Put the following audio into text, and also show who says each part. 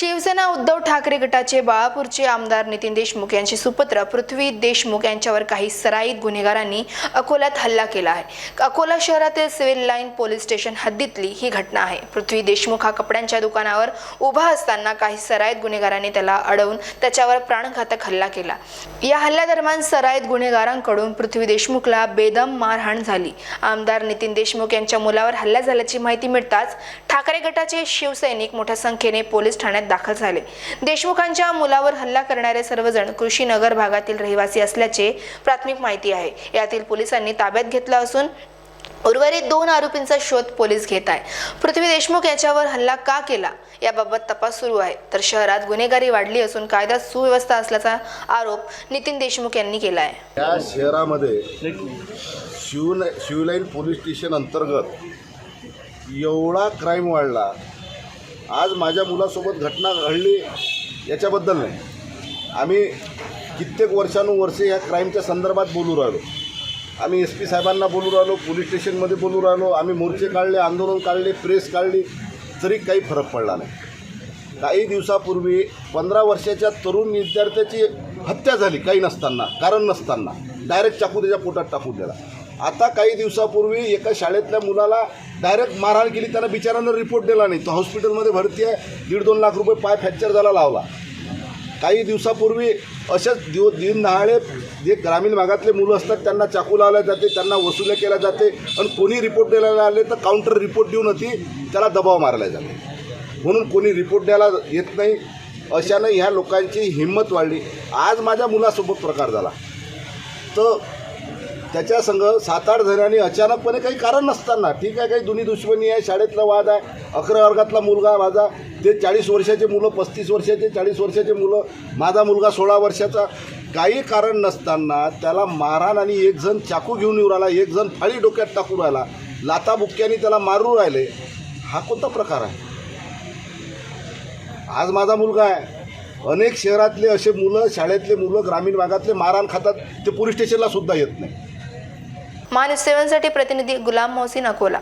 Speaker 1: शिवसेना उद्धव ठाकरे गटाचे बाळापूरचे आमदार नितीन देशमुख यांचे सुपुत्र पृथ्वी देशमुख यांच्यावर काही सराईत गुन्हेगारांनी अकोल्यात हल्ला केला आहे. अकोला शहरातील सिव्हिल लाईन पोलीस स्टेशन हद्दीतली ही घटना आहे. पृथ्वी देशमुख हा कपड्यांच्या दुकानावर उभा असताना काही सराईत गुन्हेगारांनी त्याला अडवून त्याच्यावर प्राणघातक हल्ला केला. या हल्ल्यादरम्यान सराईत गुन्हेगारांकडून पृथ्वी देशमुखला बेदम मारहाण झाली. आमदार नितीन देशमुख यांच्या मुलावर हल्ला झाल्याची माहिती मिळताच ठाकरे गटाचे शिवसैनिक मोठ्या संख्येने पोलीस ठाण्यात दाखल झाले. देशमुखांच्या मुलावर हल्ला करणारे सर्वजण कृषीनगर भागातील रहिवासी असल्याचे प्राथमिक माहिती आहे. यातील पोलिसांनी ताब्यात घेतलं असून उर्वरित दोन आरोपींचा शोध पोलीस घेत आहे. पृथ्वी देशमुख याच्यावर हल्ला का केला? याबाबत तपास सुरू आहे. तर शहरात गुन्हेगारी वाढली असून कायदा सुव्यवस्था असल्याचा आरोप नितीन देशमुख यांनी केला आहे.
Speaker 2: या शहरामध्ये शिवलाईन पोलीस स्टेशन अंतर्गत एवढा क्राईम वाढला आज माझ्या मुलासोबत घटना घडली याच्याबद्दल नाही. आम्ही कित्येक वर्षानुवर्षे ह्या क्राईमच्या संदर्भात बोलू राहिलो. आम्ही एस पी साहेबांना बोलू राहिलो पोलीस स्टेशनमध्ये बोलू राहिलो आम्ही मोर्चे काढले आंदोलन काढले प्रेस काढली तरी काही फरक पडला नाही. काही दिवसापूर्वी पंधरा वर्षाच्या तरुण विद्यार्थ्याची हत्या झाली काही नसताना कारण नसताना. डायरेक्ट चाकू त्याच्या पोटात टाकून दिला. आता काही दिवसापूर्वी एका शाळेतल्या मुलाला डायरेक्ट मारहाण केली. त्यानं बिचारानं रिपोर्ट दिला नाही. तो हॉस्पिटलमध्ये भरती आहे दीड दोन लाख रुपये पाय फ्रॅक्चर झाला लावला. काही दिवसापूर्वी असेच दिव दिन जे ग्रामीण भागातले मुलं असतात त्यांना चाकू लावल्या जाते त्यांना वसुल्या केल्या जाते आणि कोणी रिपोर्ट द्यायला आले तर काउंटर रिपोर्ट देऊन ती त्याला दबाव मारला जाते. म्हणून कोणी रिपोर्ट द्यायला येत नाही. अशानं ह्या लोकांची हिंमत वाढली. आज माझ्या मुलासोबत प्रकार झाला. तर त्याच्या संग सात आठ जणांनी अचानकपणे काही कारण नसताना ठीक आहे काही दुनी दुश्मनी आहे शाळेतला वाद आहे अकरा वर्गातला मुलगा माझा ते चाळीस वर्षाचे मुलं पस्तीस वर्षाचे चाळीस वर्षाचे मुलं माझा मुलगा सोळा वर्षाचा. काही कारण नसताना त्याला मारहाण आणि एक जण चाकू घेऊन येऊ राहिला एक जण फाळी डोक्यात टाकून राहिला लाताबुक्क्याने त्याला मारू राहिले. हा कोणता प्रकार आहे? आज माझा मुलगा आहे. अनेक शहरातले असे मुलं शाळेतले मुलं ग्रामीण भागातले मारहाण खातात ते पोलीस स्टेशनला सुद्धा येत नाही.
Speaker 1: मानस सेवनसाठी प्रतिनिधी गुलाम मोहसिन अकोला.